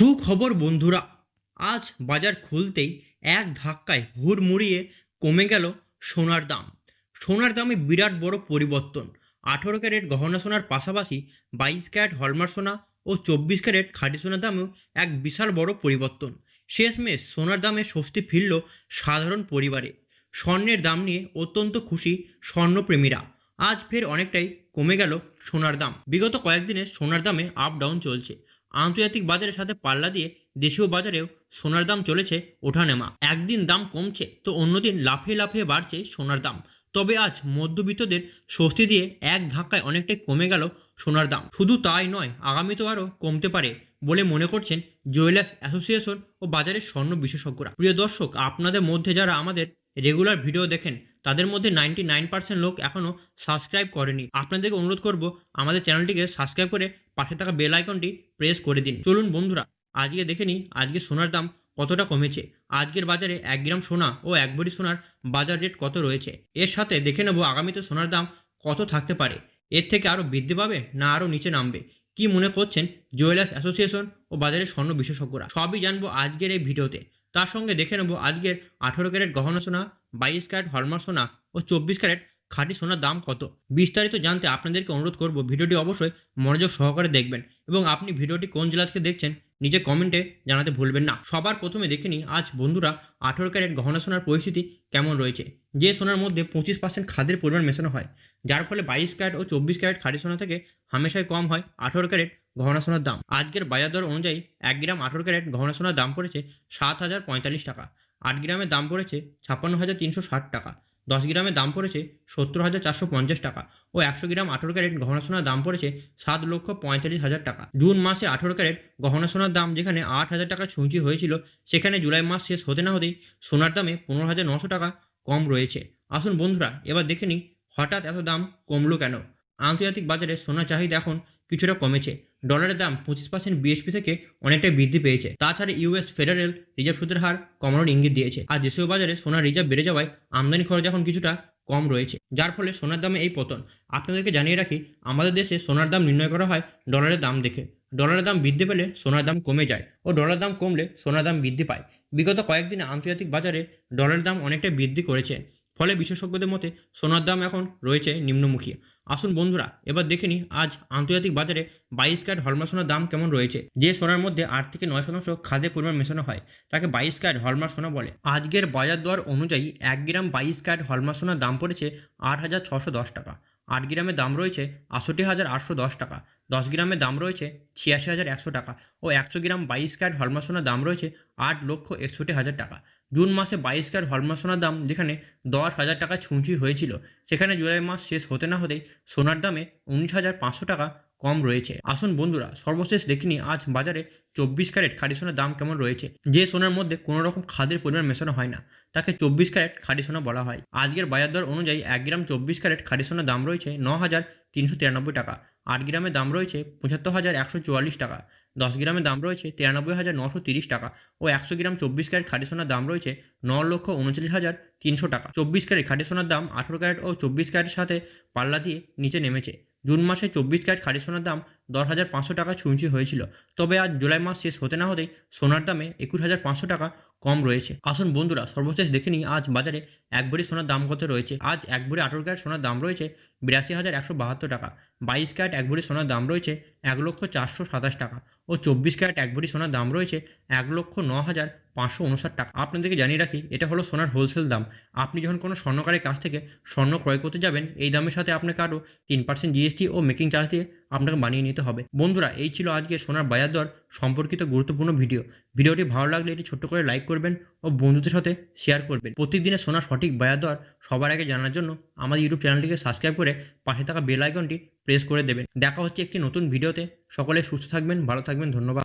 সুখবর, বন্ধুরা। আজ বাজার খুলতেই এক ধাক্কায় হুড়মুড়িয়ে কমে গেল সোনার দাম। সোনার দামে বিরাট বড় পরিবর্তন। আঠেরো ক্যারেট গহনা সোনার পাশাপাশি বাইশ ক্যারেট হলমার সোনা ও চব্বিশ ক্যারেট খাঁটি সোনার দামেও এক বিশাল বড় পরিবর্তন। শেষমেশ সোনার দামে স্বস্তি ফিরল সাধারণ পরিবারে। স্বর্ণের দাম নিয়ে অত্যন্ত খুশি স্বর্ণপ্রেমীরা। আজ ফের অনেকটাই কমে গেল সোনার দাম। বিগত কয়েকদিনে সোনার দামে আপ ডাউন চলছে। আন্তর্জাতিক বাজারের সাথে পাল্লা দিয়ে দেশীয় বাজারেও সোনার দাম চলেছে ওঠানেমা একদিন দাম কমছে, তো অন্যদিন লাফিয়ে লাফিয়ে বাড়ছে সোনার দাম। তবে আজ মধ্যবিত্তদের স্বস্তি দিয়ে এক ধাক্কায় অনেকটাই কমে গেল সোনার দাম। শুধু তাই নয় আগামীতেও আরও কমতে পারে বলে মনে করছেন জুয়েলার্স অ্যাসোসিয়েশন ও বাজারের স্বর্ণ বিশেষজ্ঞরা। প্রিয় দর্শক, আপনাদের মধ্যে যারা আমাদের রেগুলার ভিডিও দেখেন তাদের মধ্যে নাইনটি নাইন পার্সেন্ট লোক এখনও সাবস্ক্রাইব করেনি। আপনাদেরকে অনুরোধ করব, আমাদের চ্যানেলটিকে সাবস্ক্রাইব করে পাশে থাকা বেল আইকনটি প্রেস করে দিন। চলুন বন্ধুরা, আজকে দেখে নিই, আজকে সোনার দাম কতটা কমেছে। আজকের বাজারে এক গ্রাম সোনা ও এক ভরি সোনার বাজার রেট কত রয়েছে? এর সাথে দেখে নেব, আগামীতে সোনার দাম কত থাকতে পারে। এর থেকে আরও বৃদ্ধি পাবে না আরও নিচে নামবে? কি মনে করছেন জুয়েলার্স অ্যাসোসিয়েশন ও বাজারের স্বর্ণ বিশেষজ্ঞরা? সবই জানব আজকের এই ভিডিওতে। তার সঙ্গে দেখে নেব, আজকের আঠেরো ক্যারেট গহনা সোনা বাইশ ক্যারেট হলমার্ক সোনা ও চব্বিশ ক্যারেট খাঁটি সোনার দাম কত? বিস্তারিত জানতে আপনাদেরকে অনুরোধ করব, ভিডিওটি অবশ্যই মনোযোগ সহকারে দেখবেন এবং আপনি ভিডিওটি কোন জেলা থেকে দেখছেন নিজে কমেন্টে জানাতে ভুলবেন না। সবার প্রথমে দেখে নিই আজ বন্ধুরা আঠেরো ক্যারেট গহনা সোনার পরিস্থিতি কেমন রয়েছে? যে সোনার মধ্যে পঁচিশ পার্সেন্ট খাদের পরিমাণ মেশানো হয়, যার ফলে বাইশ ক্যারেট ও চব্বিশ ক্যারেট খাঁটি সোনা থেকে হামেশাই কম হয় আঠেরো ক্যারেট গহনা সোনার দাম। আজকের বাজার দর অনুযায়ী এক গ্রাম আঠেরো ক্যারেট গহনা সোনার দাম পড়েছে সাত হাজার পঁয়তাল্লিশ টাকা। আট গ্রামের দাম পড়েছে ছাপ্পান্ন হাজার তিনশো ষাট টাকা, দশ গ্রামের দাম পড়েছে সত্তর হাজার চারশো পঞ্চাশ টাকা ও একশো গ্রাম আঠেরো ক্যারেট গহনা সোনার দাম পড়েছে সাত লক্ষ পঁয়তাল্লিশ হাজার টাকা। জুন মাসে আঠেরো ক্যারেট গহনা সোনার দাম যেখানে আট হাজার টাকা ছুঁচি হয়েছিল, সেখানে জুলাই মাস শেষ হতে না হতেই সোনার দামে পনেরো হাজার নশো টাকা কম রয়েছে। আসুন বন্ধুরা, এবার দেখে নিই হঠাৎ এত দাম কমলো কেন? আন্তর্জাতিক বাজারে সোনার চাহিদা এখন কিছুটা কমেছে। ডলারের দাম পঁচিশ পার্সেন্ট বিএসপি থেকে অনেকটাই বৃদ্ধি পেয়েছে। তাছাড়া ইউএস ফেডারেল রিজার্ভ সুদের হার কমানোর ইঙ্গিত দিয়েছে। আর দেশীয় বাজারে সোনার রিজার্ভ বেড়ে যাওয়ায় আমদানি খরচ এখন কিছুটা কম রয়েছে, যার ফলে সোনার দামে এই পতন। আপনাদেরকে জানিয়ে রাখি, আমাদের দেশে সোনার দাম নির্ণয় করা হয় ডলারের দাম দেখে। ডলারের দাম বৃদ্ধি পেলে সোনার দাম কমে যায় ও ডলারের দাম কমলে সোনার দাম বৃদ্ধি পায়। বিগত কয়েকদিনে আন্তর্জাতিক বাজারে ডলারের দাম অনেকটা বৃদ্ধি করেছে, ফলে বিশেষজ্ঞদের মতে সোনার দাম এখন রয়েছে নিম্নমুখী। আসুন বন্ধুরা, এবার দেখে নিই আজ আন্তর্জাতিক বাজারে বাইশ ক্যারেট হলমার্ক সোনার দাম কেমন রয়েছে? যে সোনার মধ্যে আট থেকে নয় শতাংশ খাদের পরিমাণ মেশানো হয়, তাকে বাইশ ক্যারেট হলমার্ক সোনা বলে। আজকের বাজার দর অনুযায়ী এক গ্রাম বাইশ ক্যারেট হলমার্ক সোনার দাম পড়েছে আট হাজার ছশো দশ টাকা। আট গ্রামের দাম রয়েছে আষট্টি হাজার আটশো দশ টাকা। দশ গ্রামের দাম রয়েছে ছিয়াশি হাজার একশো টাকা ও একশো গ্রাম বাইশ ক্যারেট হলমার্ক সোনার দাম রয়েছে আট লক্ষ একষট্টি হাজার টাকা। জুন মাসে বাইশ ক্যারেট হলমার্ক সোনার দাম, যেখানে দশ হাজার টাকা ছুঁচি হয়েছিল, সেখানে জুলাই মাস শেষ হতে না হতেই সোনার দামে উনিশ হাজার পাঁচশো টাকা কম রয়েছে। আসুন বন্ধুরা, সর্বশেষ দেখিনি আজ বাজারে চব্বিশ ক্যারেট খাঁটি সোনার দাম কেমন রয়েছে? যে সোনার মধ্যে কোনো রকম খাদের পরিমাণ মেশানো হয় না, তাকে চব্বিশ ক্যারেট খাঁটি সোনা বলা হয়। আজকের বাজার দর অনুযায়ী এক গ্রাম চব্বিশ ক্যারেট খাঁটি সোনার দাম রয়েছে ন হাজার তিনশো তিরানব্বই টাকা, আট গ্রামের দাম রয়েছে পঁচাত্তর হাজার একশো চুয়াল্লিশ টাকা। দশ গ্রামের দাম রয়েছে তিরানব্বই হাজার নশো তিরিশ টাকা ও একশো গ্রাম চব্বিশ ক্যারেট খাঁটি সোনার দাম রয়েছে ন লক্ষ উনচল্লিশ হাজার তিনশো টাকা। চব্বিশ ক্যারেট খাঁটি সোনার দাম আঠেরো ক্যারেট ও চব্বিশ ক্যারেটের সাথে পাল্লা দিয়ে নিচে নেমেছে। জুন মাসে চব্বিশ ক্যারেট খাঁটি সোনার দাম দশ হাজার পাঁচশো টাকা ছুঁচি হয়েছিল। তবে আজ জুলাই মাস শেষ হতে না হতেই সোনার দামে একুশ হাজার পাঁচশো টাকা কম রয়েছে। আসুন বন্ধুরা, সর্বশেষ দেখে নিই, আজ বাজারে এক ভরি সোনার দাম কত রয়েছে? আজ এক ভরি আঠেরো ক্যারেট সোনার দাম রয়েছে বিরাশি হাজার একশো বাহাত্তর টাকা, বাইশ ক্যারেট এক ভরি সোনার দাম রয়েছে এক লক্ষ চারশো সাতাশ টাকা ও চব্বিশ ক্যারেট এক ভরি সোনার দাম রয়েছে এক লক্ষ ন হাজার পাঁচশো উনষাট টাকা। আপনাদেরকে জানিয়ে রাখি, এটা হলো সোনার হোলসেল দাম। আপনি যখন কোনো স্বর্ণকারের কাছ থেকে স্বর্ণ ক্রয় করতে যাবেন, এই দামের সাথে আপনাকে আরও তিন পার্সেন্ট জিএসটি ও মেকিং চার্জ দিয়ে আপনাকে বানিয়ে নিতে হবে। বন্ধুরা, এই ছিল আজকে সোনার বাজার দর সম্পর্কিত গুরুত্বপূর্ণ ভিডিও। ভিডিওটি ভালো লাগলে এটি ছোট্ট করে লাইক করবেন ও বন্ধুদের সাথে শেয়ার করবেন। প্রতিদিনের সোনার সঠিক বাজার দর সবার আগে জানার জন্য আমাদের ইউটিউব চ্যানেলটিকে সাবস্ক্রাইব করে পাশে থাকা বেল আইকনটি প্রেস করে দেবেন। দেখা হচ্ছে একটি নতুন ভিডিওতে। সকলে সুস্থ থাকবেন, ভালো থাকবেন, ধন্যবাদ।